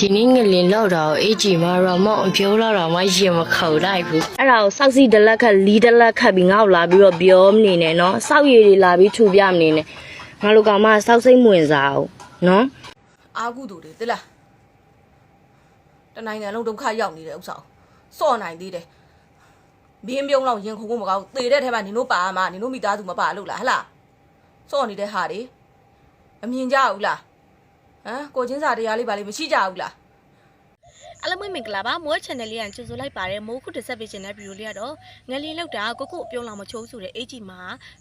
ဒီနေ့ငလင်လောက်တာကိုအေးကြီးမှာတော့မောင်အပြောလောက်တာမှရင်မခေါ်လိုက်ဘူးအဲ့ဒါကိုစောက်စီတလက်ခတ်လီတလက်ခတ်ပြီးငါ့ကိုလာပြီးတော့ပြောမနေနဲ့နော်စောက်ရည်တွေလာပြီးထူပြမနေနဲ့ငါတို့ကောင်မစောက်စိတ်မဝင်စားဘူးနော်အာကုသူတွေသိလားတနိုင်ငံလုံးဒုက္ခရောက်နေတဲ့ဥစ္စာကိုစော့နိုင်သေးတယ်မင်းပြုံးတော့ရင်ခုံခုံမကောင်းသေတဲ့ထဲမှာနင်တို့ပါမှာနင်တို့မိသားစုမပါလို့လားဟလားစော့နေတဲ့ဟာတွေအမြင်ကြဘူးလား ဟမ်ကိုချင်းစာတရားလေးပါလေးမရှိကြဘူးလားအားလုံးပဲမင်္ဂလာပါမိုး channel လေးကကြိုဆိုလိုက်ပါတယ်မိုးခုတစ်ဆက်ပေးခြင်းတဲ့ဗီဒီယိုလေးကတော့ငလျင်လောက်တာကိုကိုပြုံးလောက်မချိုးဆိုတဲ့အေဂျီမှာ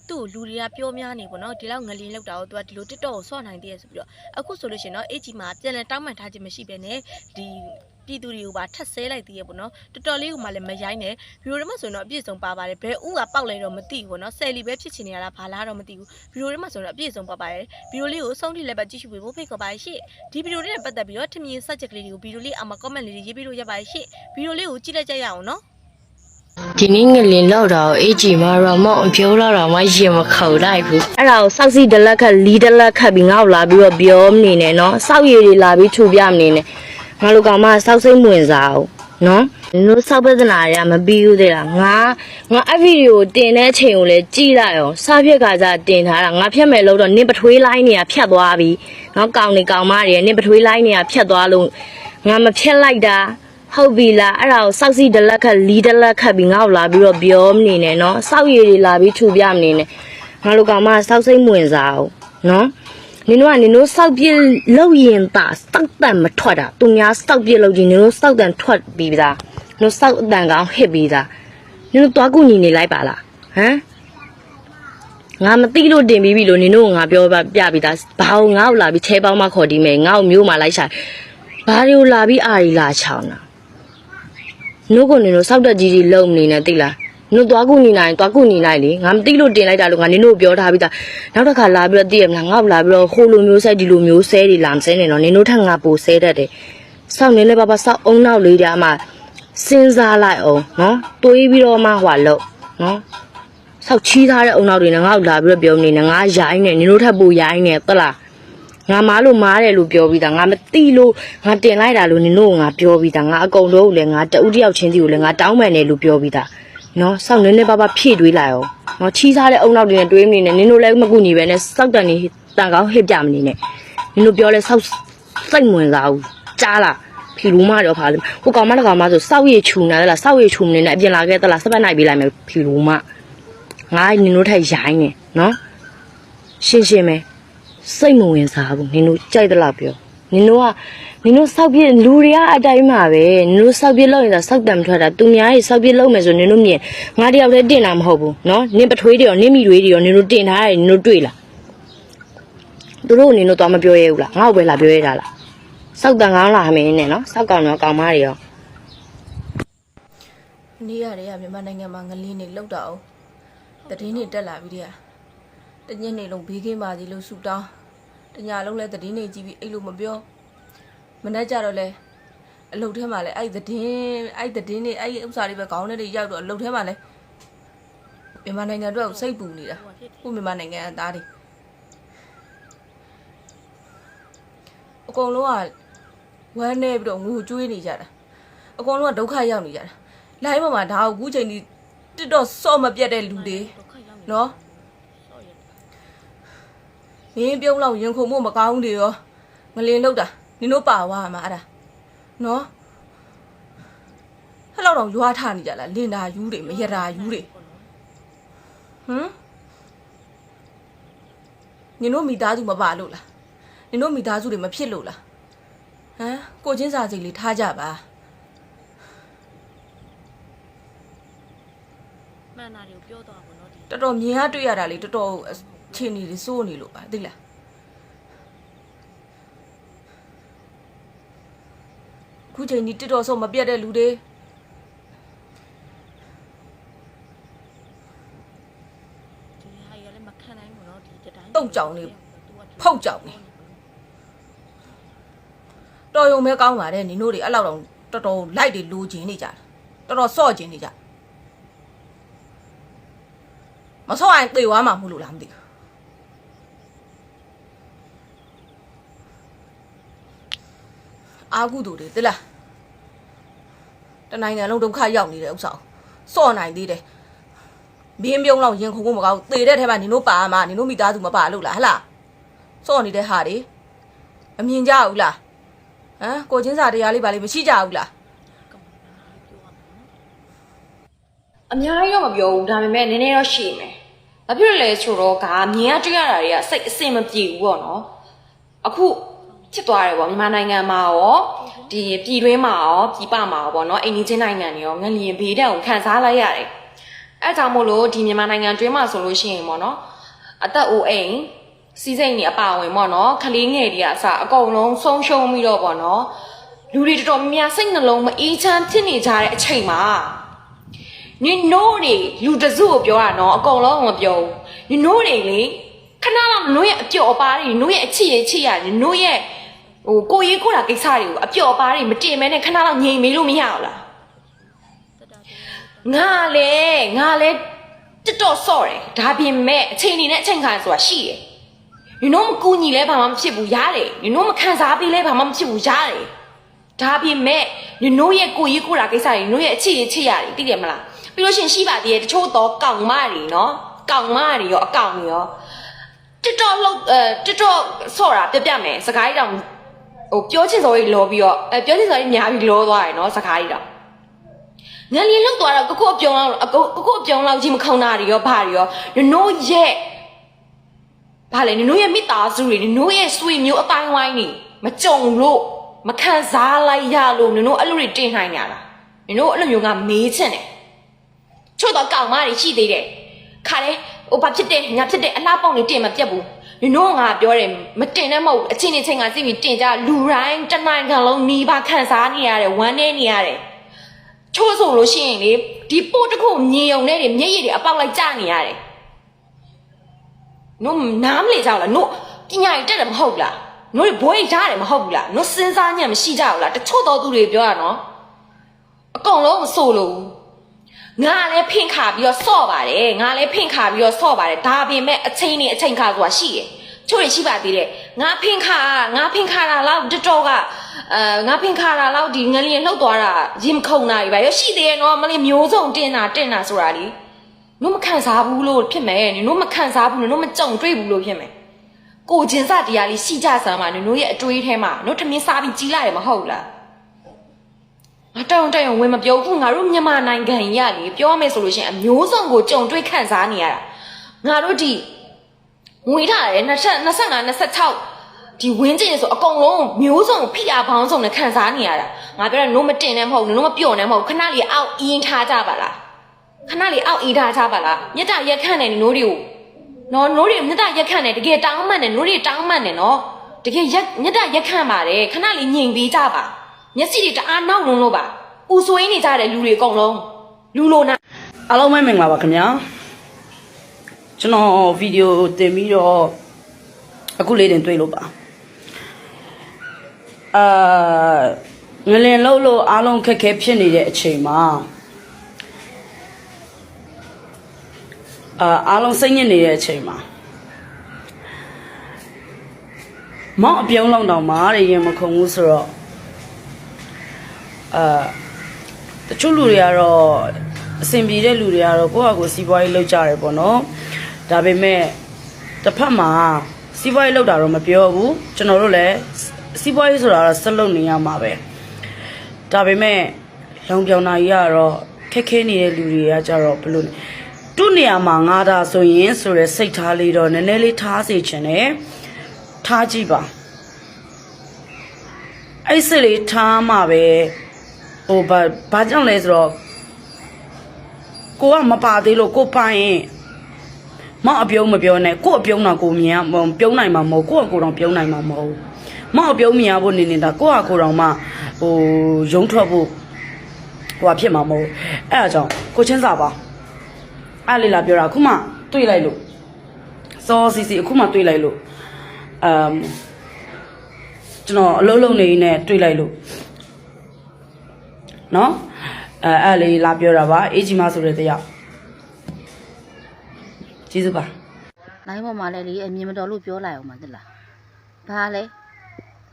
သူ့ကိုလူတွေကပြောများနေပေါ့နော်ဒီလောက်ငလျင်လောက်တာကိုသူကဒီလို TikTok ကိုဆော့နိုင်သေးရဆိုပြီးတော့အခုဆိုလို့ရှိရင်တော့အေဂျီမှာပြန်လည်တောင်းပန်ထားခြင်းမရှိဘဲနဲ့ဒီ ပြည်သူတွေကိုပါထပ်ဆဲလိုက်သေးရပေါ့နော်တော်တော်လေးကမှလည်းမရိုင်းနဲ့ဗီဒီယိုထဲမှာဆိုရင်တော့အပြည့်စုံပါပါတယ်ဘယ်ဥကပေါက်လဲတော့မသိဘူးပေါ့နော်ဆယ်လီပဲဖြစ်ချင်နေရတာဘာလားတော့မသိဘူးဗီဒီယိုထဲမှာဆိုရင်တော့အပြည့်စုံပါပါတယ်ဗီဒီယိုလေးကိုဆုံးထိလည်းပဲကြည့်ရှုပေးဖို့ဖိတ်ခေါ်ပါတယ်ရှင့်ဒီဗီဒီယိုလေးနဲ့ပတ်သက်ပြီးတော့ထင်မြင်စက်ချက်ကလေးတွေကိုဗီဒီယိုလေးအောက်မှာ comment လေးတွေရေးပြီးလို့ရပါတယ်ရှင့်ဗီဒီယိုလေးကိုကြည့်လိုက်ကြရအောင်နော်ဒီနေ့ငလင်လောက်တာကိုအေးကြီးမှာတော့မောင်အပြောလောက်တာမှရင်မခေါ်လိုက်ဘူးအဲ့ဒါကိုစောက်စီတလက်ခတ်လီတလက်ခတ်ပြီးငါ့ကိုလာပြီးတော့ပြောမနေနဲ့နော်စောက်ရည်တွေလာပြီးထူပြမနေနဲ့ ငါတို့ကောင်မစောက်စိတ်မဝင်စားဘူးနော်နင်တို့စောက်ပဒနာတွေကမပြီးဘူးသေးလားငါငါအဲ့ဗီဒီယိုတင်တဲ့အချိန်ကိုလည်းကြည့်လိုက်အောင်စားဖြက်ကစားတင်ထားတာငါဖြတ်မယ်လို့တော့နင်ပထွေးလိုင်းနေရဖြတ်သွားပြီနော်ကောင်နေကောင်မတွေနင်ပထွေးလိုင်းနေရဖြတ်သွားလို့ငါမဖြတ်လိုက်တာဟုတ်ပြီလားအဲ့ဒါကိုစောက်စီတလက်ခတ်လီတလက်ခတ်ပြီးငါ့ကိုလာပြီးတော့ပြောမနေနဲ့နော်စောက်ရည်တွေလာပြီးထူပြမနေနဲ့ငါတို့ကောင်မစောက်စိတ်မဝင်စားဘူးနော် နင်တို့ကနင်တို့စောက်ပြစ်လောက်ရင်တာစောက်တန်မထွက်တာသူများစောက်ပြစ်လောက်ကြီးနင်တို့စောက်တန်ထွက်ပြီးသားနင်တို့စောက်အတန်ကောင်ဟစ်ပြီးသားနင်တို့သွားကူညီနေလိုက်ပါလားဟမ်ငါမသိလို့တင်ပြီးပြီလို့နင်တို့ကငါပြောပြပြပြီးသားဘာလို့ငါ့ကိုလာပြီးချဲပေါင်းမခေါ်ဒီမယ်ငါ့ကိုမျိုးမလိုက်ရှာဘာတွေကိုလာပြီးအာရီလာချောင်းတာနှုတ်ကိုနင်တို့စောက်တက်ကြီးကြီးလုံမနေနဲ့သိလား နင်တို့သွားကူညီနိုင်သွားကူညီနိုင်လေငါမသိလို့တင်လိုက်တာလို့ငါနင်တို့ပြောထားပြီးသားနောက်တစ်ခါလာပြီးတော့သိရမလားငါ့ကိုလာပြီးတော့ဟိုလိုမျိုးဆက်ဒီလိုမျိုးဆဲတွေလာမဆဲနေတော့နင်တို့ထက်ငါပိုဆဲတတ်တယ်စောက်နေလဲပါပါစောက်အုံနောက်လေးတည်းအမှစဉ်းစားလိုက်အောင်နော်တွေးပြီးတော့မှဟွာလို့နော်ဆောက်ချီးထားတဲ့အုံနောက်တွေနဲ့ငါ့ကိုလာပြီးတော့ပြောနေတယ်ငါရိုင်းနေနင်တို့ထပ်ပူရိုင်းနေသလားငါမားလို့မားတယ်လို့ပြောပြီးသားငါမသိလို့ငါတင်လိုက်တာလို့နင်တို့ကငါပြောပြီးသားငါအကုန်လုံးကိုလည်းငါတဦးတယောက်ချင်းစီကိုလည်းငါတောင်းပန်တယ်လို့ပြောပြီးသား နော်ဆောက်နေနေပါပါဖြည့်တွေးလိုက်အောင်နော်ချီးထားတဲ့အုံနောက်တွေနဲ့တွေးမနေနဲ့နင်တို့လည်းမကူညီပဲနဲ့စောက်တန်နေတန်ကောင်းဟစ်ပြမနေနဲ့နင်တို့ပြောလဲဆောက်စိတ်ဝင်စားဘူးကြားလားဖီလူမတော့ဖားလေဟိုကောင်မတကောင်မဆိုစောက်ရည်ခြူနေတယ်လားစောက်ရည်ခြူနေနဲ့အပြင်လာခဲ့သလားစပတ်နိုင်ပေးလိုက်မယ်ဖီလူမငါနင်တို့ထက်ရိုင်းနေနော်ရှင်းရှင်းပဲစိတ်မဝင်စားဘူးနင်တို့ကြိုက်သလားပြော နင်တို့ကနင်တို့စောက်ပြစ်လူတွေကအတိုင်းမှာပဲနင်တို့စောက်ပြစ်လောက်ရင်သာစောက်တံမထွက်တာသူများကြီးစောက်ပြစ်လောက်မယ်ဆိုနင်တို့မြင်ငါတယောက်တည်းတင်တာမဟုတ်ဘူးနော်နင်ပထွေးတွေရောနင်မိတွေတွေရောနင်တို့တင်ထားတယ်နင်တို့တွေ့လားသူတို့ကနင်တို့တော့မပြောရဘူးလားငါ့ကိုပဲလာပြောရတာလားစောက်တံကောင်းလာမင်းနဲ့နော်စောက်ကောင်တော့ကောင်မတွေရောနေရတဲ့ကမြန်မာနိုင်ငံမှာငလင်းနေလောက်တာအောင်တည်င်းနေတက်လာပြီးတည်းကတညနေလုံးဘေးကင်းပါစီလို့ဆူတောင်း တညလုံးလဲတည်င်းနေကြည့်ပြီးအဲ့လိုမပြောမနေ့ကျတော့လဲအလုတ်ထဲမှာလဲအဲ့တည်င်းအဲ့တည်င်းနေအဲ့ဥစ္စာတွေပဲခေါင်းထဲတွေရောက်တော့အလုတ်ထဲမှာလဲမြန်မာနိုင်ငံအတွက်စိတ်ပူနေတာခုမြန်မာနိုင်ငံအသားတွေအကုန်လုံးကဝမ်းနေပြီးတော့ငိုကြွေးနေကြတာအကုန်လုံးကဒုက္ခရောက်နေကြတာလိုင်းပေါ်မှာဒါကိုအခုချိန်ကြီးတစ်တော့စော့မပြတ်တဲ့လူတွေနော် မင်းပြုံးလောက်ရင်ခုန်မှုမကောင်းတွေရောမလင်းလောက်တာနင်တို့ပါဝါမှာအဲ့ဒါနော်ဟဲ့လောက်တော့ရွာထနေကြလားလင်တာယူတွေမရတာယူတွေဟမ်နင်တို့မိသားစုမပါလို့လားနင်တို့မိသားစုတွေမဖြစ်လို့လားဟမ်ကိုချင်းစာစိတ်လေးထားကြပါမှန်တာတွေကိုပြောတော့ပါတော့ဒီတော်တော်မြင်ရတွေ့ရတာလေတော်တော် ခြေနေလေးစိုးနေလို့ပါသိလားခုချိန်ကြီးတစ်တော်ဆုံးမပြတ်တဲ့လူတွေဒီဟာရလည်းမခံနိုင်ဘူးနော်ဒီတိုင်းတုံကြောင်နေဖုတ်ကြောင်နေတော်ရုံပဲကောင်းပါတယ်နင်တို့တွေအဲ့လောက်တော့တော်တော်လိုက်တွေလိုချင်နေကြတာတော်တော်စော့ချင်နေကြမစော့ရင်သေသွားမှာမဟုတ်လို့လားမသိဘူး အာကုသူတွေတိလားတနိုင်ငံလုံးဒုက္ခရောက်နေတဲ့ဥစ္စာကိုစော့နိုင်သေးတယ်မင်းပြုံးလောက်ရင်ခုံခုံမကောက်သေတဲ့ထဲမှာနင်တို့ပါမှာနင်တို့မိသားစုမပါလို့လားဟလားစော့နေတဲ့ဟာတွေအမြင်ကြဘူးလားဟမ်ကိုချင်းစာတရားလေးပါလေးမရှိကြဘူးလားအများကြီးတော့မပြောဘူးဒါပေမဲ့နည်းနည်းတော့ရှိမယ်။ဘာဖြစ်လို့လဲဆိုတော့ကမြင်ရတွေ့ရတာတွေကစိတ်အဆင်မပြေဘူးပေါ့နော်။အခု ဖြစ်သွားတယ်ပေါ့မြန်မာနိုင်ငံမှာရောဒီပြည်တွင်းမှာရောပြည်ပမှာရောပေါ့နော်အိန္ဒိချင်းနိုင်ငံတွေရောငလျင်ဘေးဒဏ်ကိုခံစားလိုက်ရတယ်။အဲဒါကြောင့်မို့လို့ဒီမြန်မာနိုင်ငံတွင်းမှာဆိုလို့ရှိရင်ပေါ့နော်အသက်အိုးအိမ်စီးစိမ်တွေအပါအဝင်ပေါ့နော်ကလေးငယ်တွေကအစအကုန်လုံးဆုံးရှုံးပြီးတော့ပေါ့နော်လူတွေတော်တော်များများစိတ်နှလုံးမအေးချမ်းဖြစ်နေကြတဲ့အချိန်မှာနင်နိုးနေလူတစုကိုပြောတာနော်အကုန်လုံးမပြောဘူးနင်နိုးနေလေခဏလောက်နိုးရဲ့အပျော်အပါးတွေနိုးရဲ့အချစ်ရဲ့ချစ်ရနင်နိုးရဲ့ ဟိုကိုရေးကိုတာကိစ္စတွေကိုအပျော်အပါးတွေမတင်မဲနဲ့ခဏလောက်ငြိမ်မေးလို့မရဘူးလားငါလေငါလေတက်တော့ဆော့တယ်ဒါပြင်မဲ့အချိန်နေနဲ့အချိန်ခါဆိုတာရှိတယ်နင်တို့မကူညီလဲဘာမှမဖြစ်ဘူးရတယ်နင်တို့မခံစားပေးလဲဘာမှမဖြစ်ဘူးရတယ်ဒါပြင်မဲ့နင်တို့ရဲ့ကိုကြီးကိုတာကိစ္စတွေနင်တို့ရဲ့အချစ်ရချစ်ရတယ်သိတယ်မလားပြီးလို့ရှရင်ရှိပါသေးတယ်တချို့တော့ကောင်မတွေနော်ကောင်မတွေရောအကောင်တွေရောတစ်တော့လောက်အဲတစ်တော့ဆော့တာပြပြမယ်စကားကြီးတောင် ဟိုပြောချင်စော်ကြီးလောပြီးတော့အဲပြောချင်စော်ကြီးများပြီးလောသွားတယ်နော်စကားကြီးတောင်ငလျင်လောက်သွားတော့ကိုကိုအပြုံလောက်အကိုကိုအပြုံလောက်ကြီးမခုံတာတွေရောဘာတွေရောနင်တို့ရဲ့ဘာလဲနင်တို့ရဲ့မိသားစုတွေနင်တို့ရဲ့ဆွေမျိုးအတိုင်းဝိုင်းနေမကြုံလို့မခံစားလိုက်ရလို့နင်တို့အဲ့လိုတွေတင်နိုင်ကြလားနင်တို့အဲ့လိုမျိုးကမေးချင်တယ်ချို့တော့ကောင်မတွေရှိသေးတယ်ခါလေဟိုဘာဖြစ်တယ်ညာဖြစ်တယ်အလားပေါက်နေတင်မပြတ်ဘူး နင်တို့ကပြောတယ်မတင်နဲ့မဟုတ်ဘူးအချင်းချင်းချင်းကစိတ်ပြီးတင်ကြလူတိုင်းတစ်နိုင်ငံလုံးနီးပါးခံစားနေရတယ်ဝမ်းနေနေရတယ်ချို့ဆိုလို့ရှိရင်လေဒီပို့တစ်ခုမြင်ုံနဲ့တွေမျက်ရည်တွေအပေါက်လိုက်ကျနေရတယ်နို့နားမလေကြဘူးလားနို့ပညာရေးတက်တယ်မဟုတ်လားနို့ဘွေးရတယ်မဟုတ်ဘူးလားနို့စဉ်းစားညံ့မရှိကြဘူးလားတချို့တော်သူတွေပြောရနော်အကုန်လုံးမဆိုလို့ ငါလည်းဖင်ခါပြီးတော့ဆော့ပါတယ်ငါလည်းဖင်ခါပြီးတော့ဆော့ပါတယ်ဒါပြင်မဲ့အချိန်နဲ့အချိန်ခါဆိုတာရှိတယ်ချို့တွေရှိပါသေးတယ်ငါဖင်ခါငါဖင်ခါတာလောက်တတော်ကအဲငါဖင်ခါတာလောက်ဒီငလျင်လှုပ်သွားတာရင်ခုန်တာတွေပဲရရှိသေးရဲ့နော်မလေးမျိုးစုံတင်တာတင်တာဆိုတာလीနင်မခံစားဘူးလို့ဖြစ်မယ်နင်တို့မခံစားဘူးနင်တို့မကြုံတွေ့ဘူးလို့ဖြစ်မယ်ကိုကျင်စတရားလေးရှိကြစမ်းပါနင်တို့ရဲ့အတွေးထဲမှာနင်တို့တမင်းစားပြီးကြီးလာတယ်မဟုတ်လား ငါတောင်းတရုံဝင်မပြောဘူးငါတို့မြန်မာနိုင်ငံရလေပြောရမယ်ဆိုလို့ရှိရင်အမျိုးစုံကိုကြုံတွေ့ခံစားနေရတာငါတို့ဒီငွေထားတယ်25 26ဒီဝင်းကျင်ဆိုအကုန်လုံးမျိုးစုံဖိအားပေါင်းစုံနဲ့ခံစားနေရတာငါပြောတယ်နင်တို့မတင်နဲ့မဟုတ်ဘူးနင်တို့မပြော့နဲ့မဟုတ်ဘူးခဏလေးအောက်အင်းထားကြပါလားခဏလေးအောက်အေးထားကြပါလားမြတ်တာရက်ခန့်နေနိုးတွေကိုနော်နိုးတွေမြတ်တာရက်ခန့်နေတကယ်တောင်းမှန်တယ်နိုးတွေတောင်းမှန်တယ်နော်တကယ်ရက်မြတ်တာရက်ခန့်ပါတယ်ခဏလေးညင်ပေးကြပါ မျက်စိတွေတအားနောက်လုံးလို့ပါပူဆွေးနေကြတဲ့လူတွေအကုန်လုံးလူလိုနာအားလုံးပဲမင်္ဂလာပါခင်ဗျာကျွန်တော်ဗီဒီယိုတင်ပြီးတော့အခုလေးတင်တွေ့လို့ပါအာငလင်လုံးလို့အားလုံးခက်ခဲဖြစ်နေတဲ့အချိန်မှာအာအားလုံးစိတ်ညစ်နေတဲ့အချိန်မှာမောင်အပြုံးလုံးတောင်မာတဲ့ရင်မခုံဘူးဆိုတော့ အာတချို့လူတွေကတော့အဆင်ပြေတဲ့လူတွေကတော့ကိုယ့်ဟာကိုယ်စီးပွားရေးလုပ်ကြတယ်ပေါ့နော်ဒါပေမဲ့တစ်ဖက်မှာစီးပွားရေးလုပ်တာတော့မပြောဘူးကျွန်တော်တို့လည်းစီးပွားရေးဆိုတာတော့ဆက်လုပ်နေရမှာပဲဒါပေမဲ့လုံပြောင်နာကြီးကတော့ခက်ခဲနေတဲ့လူတွေကကြတော့ဘယ်လိုလဲသူ့နေရာမှာငါသာဆိုရင်ဆိုရယ်စိတ်ထားလေးတော့နည်းနည်းလေးထားစေချင်တယ်ထားကြည့်ပါအဲ့စစ်လေးထားမှပဲ ဟိုဘာဘာကြောင့်လဲဆိုတော့ကိုကမပါသေးလို့ကိုပိုင်ရင်မအပြုံးမပြောနဲ့ကိုအပြုံးတော့ကိုမြင်ရမပြုံးနိုင်မှာမဟုတ်ကိုကကိုတော့ပြုံးနိုင်မှာမဟုတ်မအပြုံးမြင်ရဖို့နေနေတာကိုကကိုတော့မှဟိုရုံးထွက်ဖို့ဟိုဖြစ်မှာမဟုတ်အဲ့အကြောင်းကိုချင်းစာပါအဲ့လေလာပြောတာအခုမှတွေးလိုက်လို့စောစီစီအခုမှတွေးလိုက်လို့အမ်ကျွန်တော်အလုံးလုံးနေနေတွေးလိုက်လို့ နော်အဲအဲ့လေးလာပြောတာပါအေးကြီးမဆိုတဲ့တရားကျေးဇူးပါနိုင်ပေါ်မှာလည်းလေအမြင်မတော်လို့ပြောလိုက်အောင်မသိလားဘာလဲ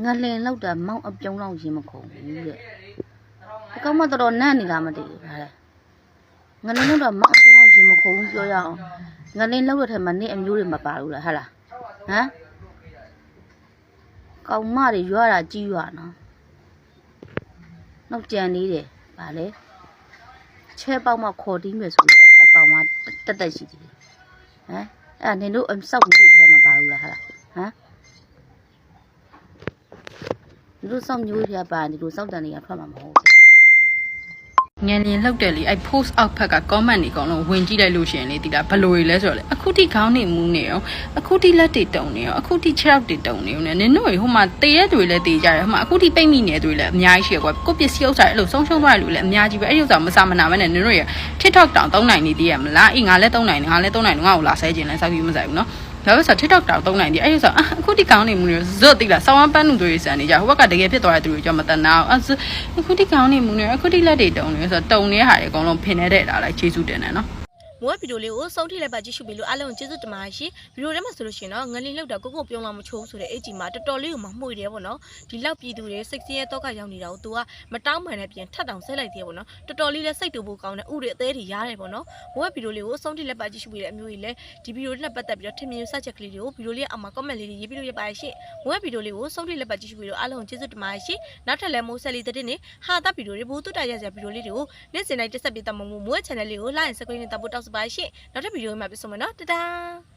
ငလင်လောက်တာမောင်းအပြုံးလောက်ရင်မခုံဘူးတဲ့ဒီကောင်မတော်တော်နန့်နေတာမသိဘူးဟာလေငလင်လောက်တာမောင်းအပြုံးလောက်ရင်မခုံဘူးပြောရအောင်ငလင်လောက်တဲ့ထက်မှာနေအမျိုးတွေမပါဘူးလားဟာလားဟမ်ကောင်မတွေရွာတာကြီးရွာနော် နောက်ကြံနေတယ်ဗာလေချဲပေါက်မှခေါ်တီးမယ်ဆိုတော့အကောင်မတက်တက်ရှိသေးတယ်ဟမ်အဲ့ဒါနင်တို့အစောက်မျိုးတွေမပါဘူးလားဟာလားဟမ်ဒီလိုစောင့်မျိုးရပါဒီလိုစောင့်တန်တွေကထွက်မှာမဟုတ်ဘူး ငယ်လင်လောက်တယ်လေအဲ့ post အောက်ဖက်က comment တွေအကုန်လုံးဝင်ကြည့်လိုက်လို့ရှရင်လေဒီလားဘယ်လိုတွေလဲဆိုတော့လေအခုထိခေါင်းနေမူးနေရောအခုထိလက်တွေတုံနေရောအခုထိခြေထောက်တွေတုံနေရောနင်တို့တွေဟိုမှာတရက်တွေလည်းတည်ကြတယ်ဟိုမှာအခုထိပိတ်မိနေတွေလည်းအများကြီးရှိရကွာကိုပစ္စည်းဥစ္စာအဲ့လိုဆုံးရှုံးသွားတယ်လို့လည်းအများကြီးပဲအဲ့ဒီဥစ္စာမစာမနာမဲနဲ့နင်တို့ရ TikTok တောင်သုံးနိုင်နေသေးရမလားအေးငါလည်းသုံးနိုင်တယ်ငါလည်းသုံးနိုင်တယ်ငါ့ကိုလာဆဲခြင်းလဲစောက်ပြီးမဆိုင်ဘူးနော် ဒါပဲဆို TikTok တောင်သုံးနိုင်တယ်အဲ့ဒီဆိုအခုဒီကောင်းနေမှုတွေဇွတ်တိလားဆောင်းဝမ်းပန်းနုတွေစံနေကြဟိုဘက်ကတကယ်ဖြစ်သွားတဲ့သူတွေကြောင့်မတန်နာအောင်အခုဒီကောင်းနေမှုတွေအခုဒီလက်တွေတုံနေဆိုတော့တုံနေတဲ့ဟာတွေအကုန်လုံးဖင်နေတဲ့တာလိုက်ခြေစုတင်တယ်နော် မိုးကဗီဒီယိုလေးကိုဆုံးထိလိုက်ပါကြည့်ရှုပြီးလို့အားလုံးကိုကျေးဇူးတင်ပါတယ်ရှင်ဗီဒီယိုထဲမှာဆိုလို့ရှိရင်တော့ငလင်းလောက်တာကိုကိုပြုံးလာမချိုးဆိုတဲ့အဲ့ကြီးမှာတော်တော်လေးကိုမှမှုတယ်ပေါ့နော်ဒီလောက်ပြည်သူတွေစိတ်ဆင်းရဲတော့ကရောက်နေတာကို तू ကမတောင်းပန်နဲ့ပြန်ထပ်တောင်ဆဲလိုက်သေးတယ်ပေါ့နော်တော်တော်လေးလည်းစိတ်တူဖို့ကောင်းတယ်ဥတွေအသေးတွေရားတယ်ပေါ့နော်မိုးကဗီဒီယိုလေးကိုဆုံးထိလိုက်ပါကြည့်ရှုပြီးတဲ့အမျိုးကြီးလည်းဒီဗီဒီယိုနဲ့ပတ်သက်ပြီးတော့ထင်မြင်စချက်ကလေးတွေကိုဗီဒီယိုလေးအောက်မှာ comment လေးတွေရေးပြီးလို့ရပါတယ်ရှင်မိုးကဗီဒီယိုလေးကိုဆုံးထိလိုက်ပါကြည့်ရှုပြီးတော့အားလုံးကိုကျေးဇူးတင်ပါတယ်ရှင်နောက်ထပ်လည်းမိုးဆက်လေးတဲ့နေ့ဟာတာဗီဒီယိုတွေဘူးတူတာရစရာဗီဒီယိုလေးတွေကိုနေ့စဉ်တိုင်းတက်ဆက်ပေးတတ်မှာမို့မိုး channel လေးကို like and subscribe နဲ့တပ်ဖို့တောက်စပါရှင်နောက်ထပ်ဗီဒီယိုမှာပြန်ဆုံမယ်နော်တဒါ